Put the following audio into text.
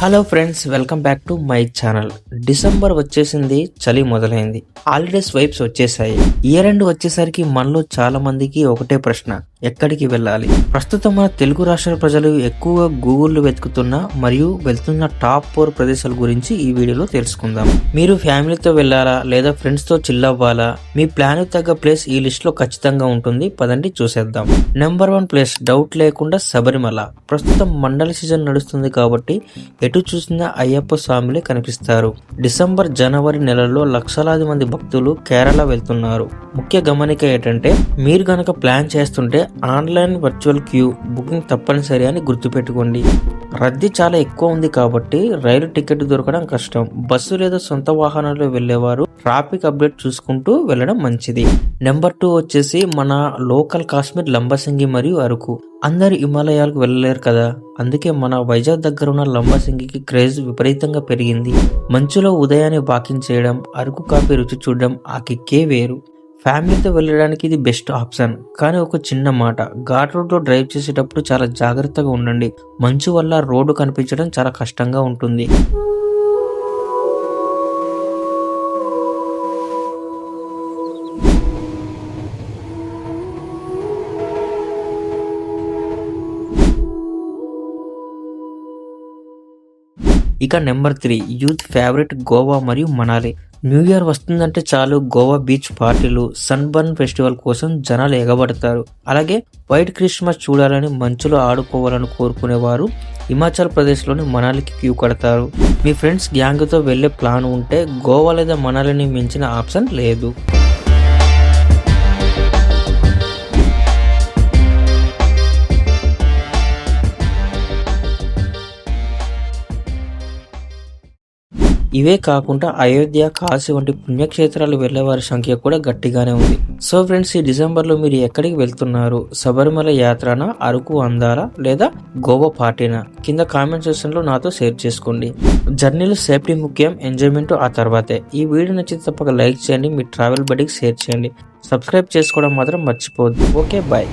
Hello friends welcome back to my channel December వచ్చేసింది చలి మొదలైంది. హాలిడేస్ వైబ్స్ వచ్చేసాయి. ఇయర్ ఎండ్ వచ్చేసరికి మనలో చాలా మందికి ఒకటే ప్రశ్న. ఎక్కడికి వెళ్ళాలి? ప్రస్తుతం మన తెలుగు రాష్ట్ర ప్రజలు ఎక్కువగా గూగుల్లో వెతుకుతున్న మరియు వెళ్తున్న టాప్ ఫోర్ ప్రదేశాల గురించి ఈ వీడియోలో తెలుసుకుందాం. మీరు ఫ్యామిలీతో వెళ్ళాలా? లేదా ఫ్రెండ్స్తో చిల్లవ్వాలా అవ్వాలా? మీ ప్లాన్ తగ్గ ప్లేస్ ఈ లిస్ట్లో ఖచ్చితంగా ఉంటుంది. పదండి చూసేద్దాం. నెంబర్ వన్ ప్లేస్ డౌట్ లేకుండా శబరిమల. ప్రస్తుతం మండల సీజన్ నడుస్తుంది కాబట్టి ఎటు చూసినా అయ్యప్ప స్వామిలే కనిపిస్తారు. డిసెంబర్ జనవరి నెలల్లో లక్షలాది మంది భక్తులు కేరళ వెళ్తున్నారు. ముఖ్య గమనిక ఏంటంటే మీరు గనక ప్లాన్ చేస్తుంటే ఆన్లైన్ వర్చువల్ క్యూ బుకింగ్ తప్పనిసరి అని గుర్తుపెట్టుకోండి. రద్దీ చాలా ఎక్కువ ఉంది కాబట్టి రైలు టికెట్ దొరకడం కష్టం. బస్సు లేదా సొంత వాహనాల్లో వెళ్ళేవారు ట్రాఫిక్ అప్డేట్ చూసుకుంటూ వెళ్ళడం మంచిది. నెంబర్ టూ వచ్చేసి మన లోకల్ కాశ్మీర్ లంబసింగి మరియు అరకు. అందరు హిమాలయాలకు వెళ్ళలేరు కదా. అందుకే మన వైజాగ్ దగ్గర ఉన్న లంబసింగికి క్రేజ్ విపరీతంగా పెరిగింది. మంచులో ఉదయాన్ని వాకింగ్ చేయడం అరకు కాఫీ రుచి చూడడం ఆ కిక్కే వేరు. ఫ్యామిలీతో వెళ్ళడానికి ఇది బెస్ట్ ఆప్షన్. కానీ ఒక చిన్న మాట ఘాట్ రోడ్లో డ్రైవ్ చేసేటప్పుడు చాలా జాగ్రత్తగా ఉండండి. మంచు వల్ల రోడ్డు కనిపించడం చాలా కష్టంగా ఉంటుంది. ఇక number three youth favourite Goa మరియు మనాలి. న్యూ ఇయర్ వస్తుందంటే చాలు గోవా బీచ్ పార్టీలు సన్బర్న్ ఫెస్టివల్ కోసం జనాలు ఎగబడతారు. అలాగే వైట్ క్రిస్మస్ చూడాలని మంచులో ఆడుకోవాలని కోరుకునేవారు హిమాచల్ ప్రదేశ్లోని మనాలికి క్యూ కడతారు. మీ ఫ్రెండ్స్ గ్యాంగ్తో వెళ్ళే ప్లాన్ ఉంటే గోవా లేదా మనాలిని మించిన ఆప్షన్ లేదు. ఇవే కాకుండా అయోధ్య కాశీ వంటి పుణ్యక్షేత్రాలు వెళ్ళే వారి సంఖ్య కూడా గట్టిగానే ఉంది. సో ఫ్రెండ్స్ ఈ డిసెంబర్లో మీరు ఎక్కడికి వెళ్తున్నారు? శబరిమల యాత్రన అరకు అందాల లేదా గోవా పార్టీనా? కింద కామెంట్ సెక్షన్లో నాతో షేర్ చేసుకోండి. జర్నీలో సేఫ్టీ ముఖ్యం ఎంజాయ్మెంట్ ఆ తర్వాతే. ఈ వీడియో నచ్చితే తప్పక లైక్ చేయండి మీ ట్రావెల్ బడికి షేర్ చేయండి. సబ్స్క్రైబ్ చేసుకోవడం మాత్రం మర్చిపోవద్దు. Okay bye.